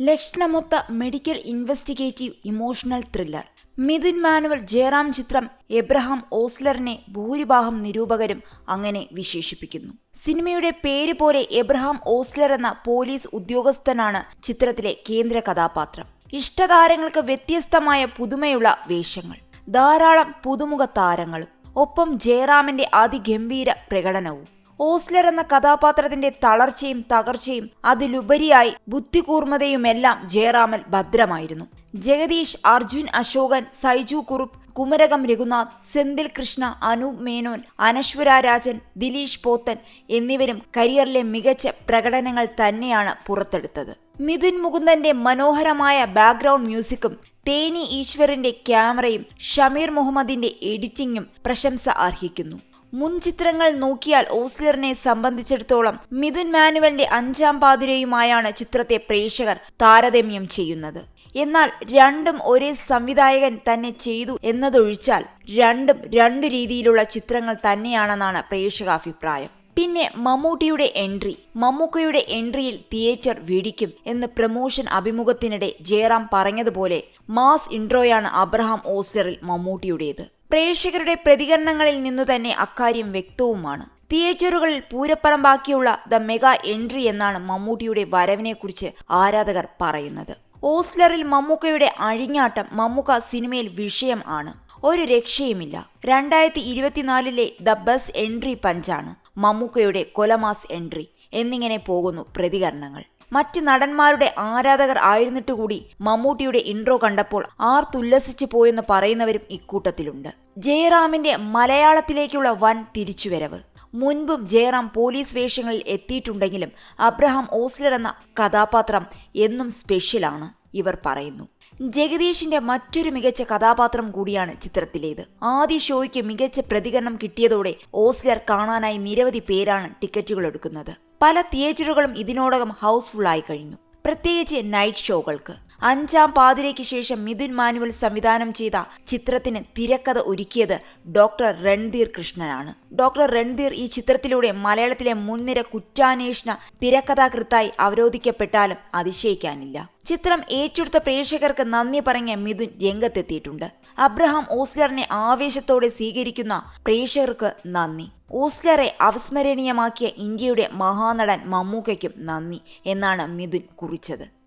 ലക്ഷണമൊത്ത medical investigative emotional thriller. Midhun Manuel Jayaram ചിത്രം എബ്രഹാം ഓസ്ലറിനെ ഭൂരിഭാഗം നിരൂപകരും അങ്ങനെ വിശേഷിപ്പിക്കുന്നു. സിനിമയുടെ പേര് പോലെ എബ്രഹാം ഓസ്ലർ എന്ന പോലീസ് ഉദ്യോഗസ്ഥനാണ് ചിത്രത്തിലെ കേന്ദ്ര കഥാപാത്രം. ഇഷ്ടതാരങ്ങൾക്ക് വ്യത്യസ്തമായ പുതുമയുള്ള വേഷങ്ങൾ ധാരാളം പുതുമുഖ താരങ്ങളും ഒപ്പം ജയറാമിന്റെ അതിഗംഭീര പ്രകടനവും. ഓസ്ലർ എന്ന കഥാപാത്രത്തിന്റെ തളർച്ചയും തകർച്ചയും അതിലുപരിയായി ബുദ്ധികൂർമ്മതയുമെല്ലാം ജയറാമൽ ഭദ്രമായിരുന്നു. ജഗദീഷ് അർജുൻ അശോകൻ സൈജു കുറുപ്പ് കുമരകം രഘുനാഥ് സെന്തിൽ കൃഷ്ണ അനൂപ് മേനോൻ അനശ്വര രാജൻ ദിലീഷ് പോത്തൻ എന്നിവരും കരിയറിലെ മികച്ച പ്രകടനങ്ങൾ തന്നെയാണ് പുറത്തെടുത്തത്. മിഥുൻ മുകുന്ദന്റെ മനോഹരമായ ബാക്ക്ഗ്രൗണ്ട് മ്യൂസിക്കും തേനി ഈശ്വറിന്റെ ക്യാമറയും ഷമീർ മുഹമ്മദിന്റെ എഡിറ്റിംഗും പ്രശംസ അർഹിക്കുന്നു. മുൻ ചിത്രങ്ങൾ നോക്കിയാൽ ഓസ്ലറിനെ സംബന്ധിച്ചിടത്തോളം മിഥുൻ മാനുവലിന്റെ അഞ്ചാം പാതിരയുമായാണ് ചിത്രത്തെ പ്രേക്ഷകർ താരതമ്യം ചെയ്യുന്നത്. എന്നാൽ രണ്ടും ഒരേ സംവിധായകൻ തന്നെ ചെയ്തു എന്നതൊഴിച്ചാൽ രണ്ടും രണ്ടു രീതിയിലുള്ള ചിത്രങ്ങൾ തന്നെയാണെന്നാണ് പ്രേക്ഷക അഭിപ്രായം പിന്നെ മമ്മൂട്ടിയുടെ എൻട്രി. മമ്മൂക്കയുടെ എൻട്രിയിൽ തിയേറ്റർ വെടിക്കും എന്ന് പ്രമോഷൻ അഭിമുഖത്തിനിടെ ജയറാം പറഞ്ഞതുപോലെ മാസ് ഇൻട്രോയാണ് അബ്രഹാം ഓസ്ലറിൽ മമ്മൂട്ടിയുടേത്. പ്രേക്ഷകരുടെ പ്രതികരണങ്ങളിൽ നിന്നു തന്നെ അക്കാര്യം വ്യക്തവുമാണ്. തിയേറ്ററുകളിൽ പൂരപ്പറമ്പാക്കിയുള്ള ദ മെഗാ എൻട്രി എന്നാണ് മമ്മൂട്ടിയുടെ വരവിനെക്കുറിച്ച് ആരാധകർ പറയുന്നത്. ഓസ്ലറിൽ മമ്മൂക്കയുടെ അഴിഞ്ഞാട്ടം മമ്മൂക്ക സിനിമയിൽ വിഷയം ആണ്. ഒരു രക്ഷയുമില്ല. രണ്ടായിരത്തി ഇരുപത്തിനാലിലെ ദ ബസ് എൻട്രി പഞ്ചാണ് മമ്മൂക്കയുടെ കൊലമാസ് എൻട്രി. എന്നിങ്ങനെ പോകുന്നു പ്രതികരണങ്ങൾ. മറ്റ് നടന്മാരുടെ ആരാധകർ ആയിരുന്നിട്ട് കൂടി മമ്മൂട്ടിയുടെ ഇൻട്രോ കണ്ടപ്പോൾ ആർത്തുല്ലസിച്ചു പോയെന്ന് പറയുന്നവരും ഇക്കൂട്ടത്തിലുണ്ട്. ജയറാമിന്റെ മലയാളത്തിലേക്കുള്ള വൻ തിരിച്ചുവരവ്. മുൻപും ജയറാം പോലീസ് വേഷങ്ങളിൽ എത്തിയിട്ടുണ്ടെങ്കിലും അബ്രഹാം ഓസ്ലർ എന്ന കഥാപാത്രം എന്നും സ്പെഷ്യലാണ് ഇവർ പറയുന്നു. ജഗദീഷിന്റെ മറ്റൊരു മികച്ച കഥാപാത്രം കൂടിയാണ് ചിത്രത്തിലേത്. ആദ്യ ഷോയ്ക്ക് മികച്ച പ്രതികരണം കിട്ടിയതോടെ ഓസ്ലർ കാണാനായി നിരവധി പേരാണ് ടിക്കറ്റുകൾ എടുക്കുന്നത്. പല തിയേറ്ററുകളും ഇതിനോടകം ഹൗസ്ഫുൾ ആയി കഴിഞ്ഞു. പ്രത്യേകിച്ച് നൈറ്റ് ഷോകൾക്ക്. അഞ്ചാം പാതിരയ്ക്ക് ശേഷം മിഥുൻ മാനുവൽ സംവിധാനം ചെയ്ത ചിത്രത്തിന് തിരക്കഥ ഒരുക്കിയത് ഡോക്ടർ രൺധീർ കൃഷ്ണനാണ്. ഡോക്ടർ രൺധീർ ഈ ചിത്രത്തിലൂടെ മലയാളത്തിലെ മുൻനിര കുറ്റാന്വേഷണ തിരക്കഥാകൃത്തായി അവരോധിക്കപ്പെട്ടാലും അതിശയിക്കാനില്ല. ചിത്രം ഏറ്റെടുത്ത പ്രേക്ഷകർക്ക് നന്ദി പറഞ്ഞ മിഥുൻ രംഗത്തെത്തിയിട്ടുണ്ട്. അബ്രഹാം ഓസ്ലറിനെ ആവേശത്തോടെ സ്വീകരിക്കുന്ന പ്രേക്ഷകർക്ക് നന്ദി. ഓസ്ലറെ അവിസ്മരണീയമാക്കിയ ഇന്ത്യയുടെ മഹാനടൻ മമ്മൂക്കയ്ക്കും നന്ദി എന്നാണ് മിഥുൻ കുറിച്ചത്.